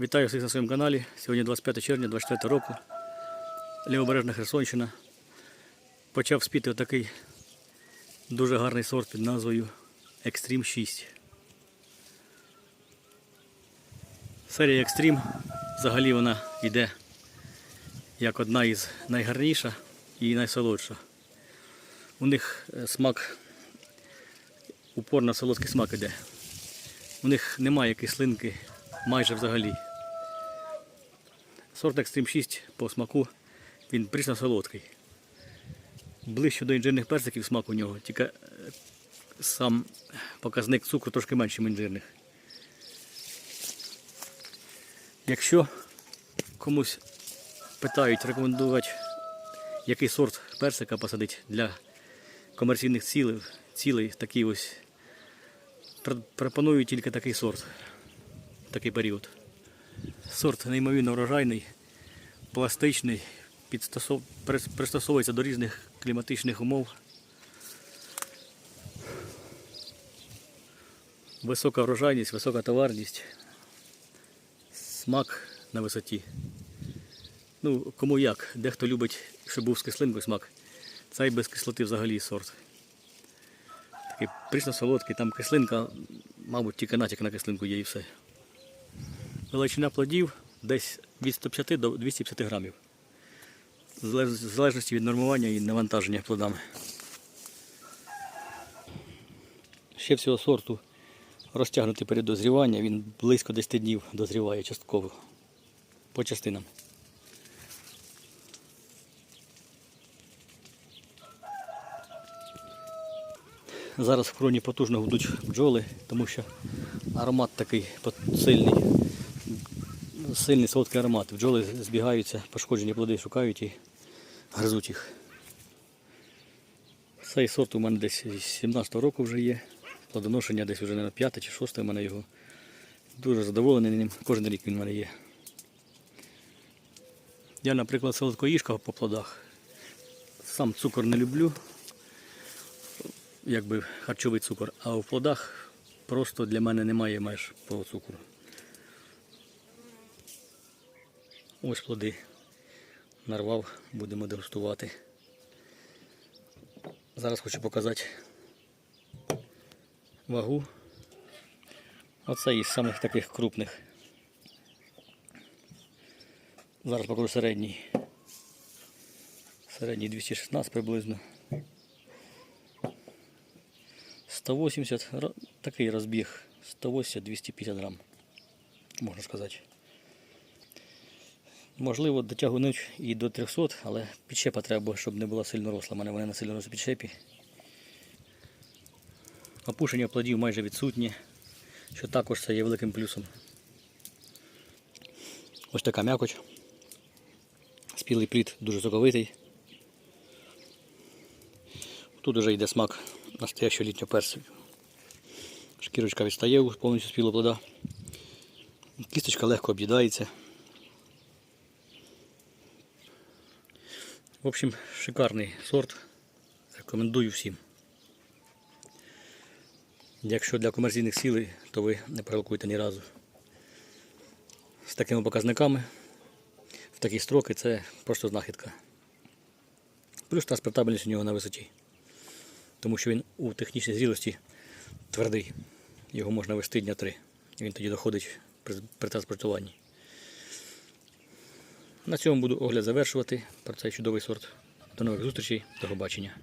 Вітаю всіх на своєму каналі. Сьогодні 25 червня 24 року. Лівобережна Херсонщина. Почав спіти отакий дуже гарний сорт під назвою Extreme 6. Серія Extreme взагалі вона йде як одна із найгарніша і найсолодша. У них е, смак, упорно солодкий смак іде. У них немає кислинки майже взагалі. Сорт Extreme 6 по смаку він прісно солодкий. Ближче до інжирних персиків смак у нього, тільки е, сам показник цукру трошки менший ніж інжирних. Якщо комусь питають рекомендувати, який сорт персика посадити для комерційних цілей, цілей такий ось, пропоную тільки такий сорт, такий період. Сорт неймовірно врожайний, пластичний, підстосов... пристосовується до різних кліматичних умов. Висока врожайність, висока товарність, смак на висоті. Ну, кому як, дехто любить, щоб був з кислинкою смак. Цей без кислоти взагалі сорт. Такий прісно солодкий, там кислинка, мабуть, тільки натяк на кислинку є і все. Величина плодів десь від 150 до 250 грамів. В залежності від нормування і навантаження плодами. Ще всього сорту розтягнутий період дозрівання, він близько 10 днів дозріває частково по частинам. Зараз в кроні потужно гудуть бджоли, тому що аромат такий сильний. Сильний солодкий аромат. Бджоли збігаються, пошкоджені плоди шукають і гризуть їх. Цей сорт у мене десь з 17-го року вже є. Плодоношення десь вже на 5 чи 6 у мене його. Дуже задоволений ним. Кожен рік він у мене є. Я, наприклад, солодкоїжка по плодах. Сам цукор не люблю, якби харчовий цукор, а в плодах просто для мене немає меж по цукру. Ось плоди нарвав, будемо дегустувати. Зараз хочу показати вагу. Оце із самих таких крупних. Зараз покажу середній. Середній 216 приблизно. 180, такий розбіг. 180-250 грам, можна сказати. Можливо, дотягнуть і до 300, але підщепа треба, щоб не була сильно росла. У мене вони на сильно рослій підщепі. Опушення плодів майже відсутнє, що також це є великим плюсом. Ось така м'якоть. Спілий плід дуже соковитий. Тут вже йде смак настоящого літнього персику. Шкірочка відстає повністю спілого плода. Кісточка легко об'їдається. В общем, шикарний сорт. Рекомендую всім. Якщо для комерційних цілей, то ви не пророкуєте ні разу. З такими показниками, в такі строки це просто знахідка. Плюс транспортабельність у нього на висоті. Тому що він у технічній зрілості твердий. Його можна вести дня три. Він тоді доходить при транспортуванні. На цьому буду огляд завершувати про цей чудовий сорт. До нових зустрічей, до побачення.